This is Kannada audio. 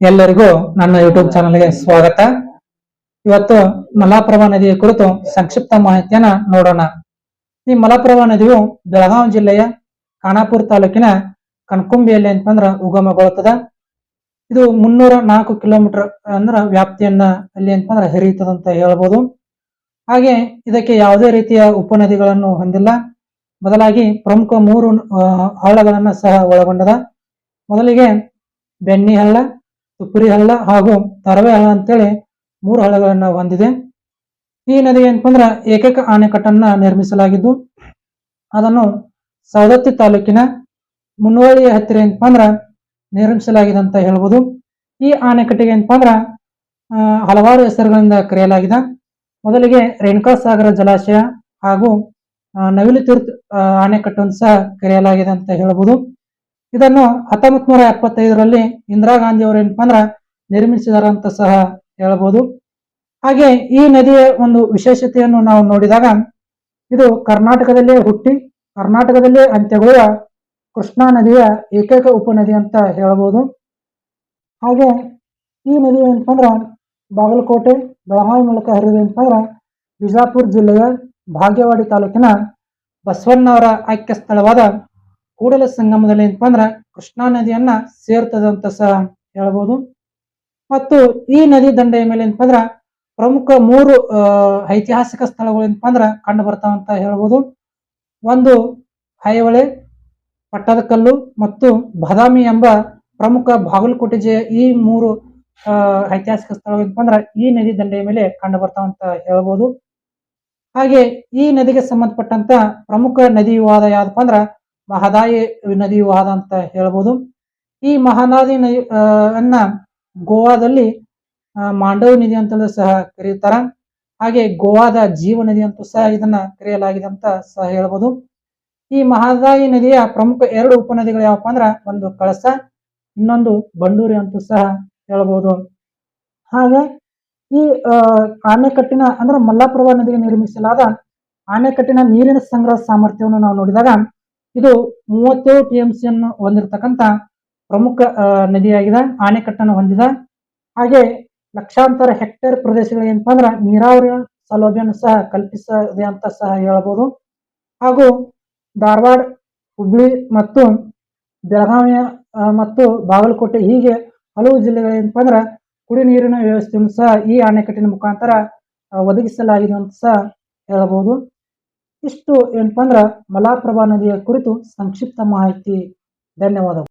ಎಲ್ಲರಿಗೂ ನನ್ನ ಯೂಟ್ಯೂಬ್ ಚಾನಲ್ಗೆ ಸ್ವಾಗತ. ಇವತ್ತು ಮಲಾಪ್ರಭಾ ನದಿಯ ಕುರಿತು ಸಂಕ್ಷಿಪ್ತ ಮಾಹಿತಿಯನ್ನ ನೋಡೋಣ. ಈ ಮಲಪ್ರಭಾ ನದಿಯು ಬೆಳಗಾವಿ ಜಿಲ್ಲೆಯ ಖಾನಾಪುರ ತಾಲೂಕಿನ ಕಣ್ಕುಂಬಿಯಲ್ಲಿ ಅಂತಂದ್ರ ಉಗಮಗೊಳ್ಳುತ್ತದೆ ಇದು ಮುನ್ನೂರ ನಾಲ್ಕು ಕಿಲೋಮೀಟರ್ ಅಂದ್ರ ವ್ಯಾಪ್ತಿಯನ್ನ ಅಲ್ಲಿ ಅಂತಂದ್ರ ಅಂತ ಹೇಳ್ಬೋದು. ಹಾಗೆ ಇದಕ್ಕೆ ಯಾವುದೇ ರೀತಿಯ ಉಪನದಿಗಳನ್ನು ಹೊಂದಿಲ್ಲ. ಬದಲಾಗಿ ಪ್ರಮುಖ ಮೂರು ಹಳ್ಳಗಳನ್ನ ಸಹ ಒಳಗೊಂಡದ. ಮೊದಲಿಗೆ ಬೆಣ್ಣಿ ಹಳ್ಳ ತುಪ್ಪರಿ ಹಳ್ಳ ಹಾಗೂ ತರವೆ ಹಳ್ಳ ಅಂತೇಳಿ ಮೂರು ಹಳ್ಳಗಳನ್ನ ಹೊಂದಿದೆ. ಈ ನದಿ ಏನಪ್ಪಂದ್ರ ಏಕೈಕ ಆಣೆಕಟ್ಟನ್ನ ನಿರ್ಮಿಸಲಾಗಿದ್ದು, ಅದನ್ನು ಸವದತ್ತಿ ತಾಲೂಕಿನ ಮುನ್ನೋಳಿಯ ಹತ್ತಿರ ಏನಪ್ಪಾ ನಿರ್ಮಿಸಲಾಗಿದೆ ಅಂತ ಹೇಳ್ಬೋದು. ಈ ಅಣೆಕಟ್ಟಿಗೆ ಏನಪ್ಪಾ ಹಲವಾರು ಹೆಸರುಗಳಿಂದ ಕರೆಯಲಾಗಿದೆ. ಮೊದಲಿಗೆ ರೇಣುಕಾ ಸಾಗರ ಜಲಾಶಯ ಹಾಗೂ ನವಿಲು ತೀರ್ಥ ಅಣೆಕಟ್ಟು ಸಹ ಕರೆಯಲಾಗಿದೆ ಅಂತ ಹೇಳ್ಬೋದು. ಇದನ್ನು ಹತ್ತೊಂಬತ್ ನೂರ ಎಪ್ಪತ್ತೈದರಲ್ಲಿ ಇಂದಿರಾ ಗಾಂಧಿ ಅವರು ಏನಪ್ಪ ಅಂದ್ರ ನಿರ್ಮಿಸಿದಾರ ಅಂತ ಸಹ ಹೇಳಬಹುದು ಹಾಗೆ ಈ ನದಿಯ ಒಂದು ವಿಶೇಷತೆಯನ್ನು ನಾವು ನೋಡಿದಾಗ ಇದು ಕರ್ನಾಟಕದಲ್ಲೇ ಹುಟ್ಟಿ ಕರ್ನಾಟಕದಲ್ಲೇ ಅಂತ್ಯಗೊಳ್ಳುವ ಕೃಷ್ಣಾ ನದಿಯ ಏಕೈಕ ಉಪನದಿ ಅಂತ ಹೇಳಬಹುದು ಹಾಗೆ ಈ ನದಿ ಏನಪ್ಪಂದ್ರ ಬಾಗಲಕೋಟೆ, ಬೆಳಗಾವಿ ಮೂಲಕ ಹರಿದು ಅಂತಂದ್ರೆ ಬಿಜಾಪುರ ಜಿಲ್ಲೆಯ ಭಾಗ್ಯವಾಡಿ ತಾಲೂಕಿನ ಬಸವಣ್ಣವರ ಆಯ್ಕೆ ಸ್ಥಳವಾದ ಕೂಡಲ ಸಂಗಮದಲ್ಲಿ ಏನಪ್ಪ ಅಂದ್ರ ಕೃಷ್ಣಾ ನದಿಯನ್ನ ಸೇರ್ತದಂತ ಸಹ ಹೇಳ್ಬೋದು. ಮತ್ತು ಈ ನದಿ ದಂಡೆಯ ಮೇಲೆ ಏನಪ್ಪ ಅಂದ್ರ ಪ್ರಮುಖ ಮೂರು ಐತಿಹಾಸಿಕ ಸ್ಥಳಗಳು ಏನಪ್ಪ ಅಂದ್ರ ಕಂಡು ಬರ್ತಾವ ಅಂತ ಹೇಳ್ಬೋದು. ಒಂದು ಹೈಹೊಳೆ ಪಟ್ಟದಕಲ್ಲು ಮತ್ತು ಬಾದಾಮಿ ಎಂಬ ಪ್ರಮುಖ ಬಾಗಲಕೋಟೆ ಜಿಲ್ಲೆಯ ಈ ಮೂರು ಐತಿಹಾಸಿಕ ಸ್ಥಳಗಳು ಏನಪ್ಪ ಅಂದ್ರ ಈ ನದಿ ದಂಡೆಯ ಮೇಲೆ ಕಂಡು ಬರ್ತಾವ ಅಂತ ಹೇಳ್ಬೋದು. ಹಾಗೆ ಈ ನದಿಗೆ ಸಂಬಂಧಪಟ್ಟಂತ ಪ್ರಮುಖ ನದಿ ವಿವಾದ ಯಾವ್ದಪ್ಪ ಅಂದ್ರ ಮಹದಾಯಿ ನದಿ ಆದ ಅಂತ ಹೇಳ್ಬೋದು. ಈ ಮಹಾನದಿ ನದಿ ಅನ್ನ ಗೋವಾದಲ್ಲಿ ಮಾಂಡವ ನದಿ ಅಂತಲೂ ಸಹ ಕರೆಯುತ್ತಾರ ಹಾಗೆ ಗೋವಾದ ಜೀವ ನದಿ ಅಂತೂ ಸಹ ಇದನ್ನ ಕರೆಯಲಾಗಿದೆ ಅಂತ ಸಹ ಹೇಳ್ಬೋದು. ಈ ಮಹದಾಯಿ ನದಿಯ ಪ್ರಮುಖ ಎರಡು ಉಪನದಿಗಳು ಯಾವಪ್ಪ ಅಂದ್ರ ಒಂದು ಕಳಸ ಇನ್ನೊಂದು ಬಂಡೂರಿ ಅಂತೂ ಸಹ ಹೇಳ್ಬೋದು. ಹಾಗೆ ಈ ಆ, ಆಣೆಕಟ್ಟಿನ ಅಂದ್ರೆ ಮಲ್ಲಾಪುರ ನದಿಗೆ ನಿರ್ಮಿಸಲಾದ ಆಣೆಕಟ್ಟಿನ ನೀರಿನ ಸಂಗ್ರಹ ಸಾಮರ್ಥ್ಯವನ್ನು ನಾವು ನೋಡಿದಾಗ ಇದು ಮೂವತ್ತೇಳು ಟಿ ಎಂ ಸಿ ಅನ್ನು ಹೊಂದಿರತಕ್ಕಂತ ಪ್ರಮುಖ ನದಿಯಾಗಿದೆ. ಆಣೆಕಟ್ಟನ್ನು ಹೊಂದಿದ. ಹಾಗೆ ಲಕ್ಷಾಂತರ ಹೆಕ್ಟೇರ್ ಪ್ರದೇಶಗಳಿಗೆ ಏನಪ್ಪಾ ಅಂದ್ರೆ ನೀರಾವರಿ ಸೌಲಭ್ಯವನ್ನು ಸಹ ಕಲ್ಪಿಸಿದೆ ಅಂತ ಸಹ ಹೇಳಬಹುದು ಹಾಗೂ ಧಾರವಾಡ, ಹುಬ್ಳಿ ಮತ್ತು ಬೆಳಗಾವಿಯ ಮತ್ತು ಬಾಗಲಕೋಟೆ ಹೀಗೆ ಹಲವು ಜಿಲ್ಲೆಗಳು ಏನಪ್ಪಾ ಅಂದ್ರ ಕುಡಿ ನೀರಿನ ವ್ಯವಸ್ಥೆಯನ್ನು ಸಹ ಈ ಅಣೆಕಟ್ಟಿನ ಮುಖಾಂತರ ಒದಗಿಸಲಾಗಿದೆ ಅಂತ ಸಹ ಹೇಳ್ಬೋದು. ಇಷ್ಟು ಏನಪ್ಪಾ ಅಂದ್ರ ಮಲಾಪ್ರಭಾ ನದಿಯ ಕುರಿತು ಸಂಕ್ಷಿಪ್ತ ಮಾಹಿತಿ. ಧನ್ಯವಾದಗಳು.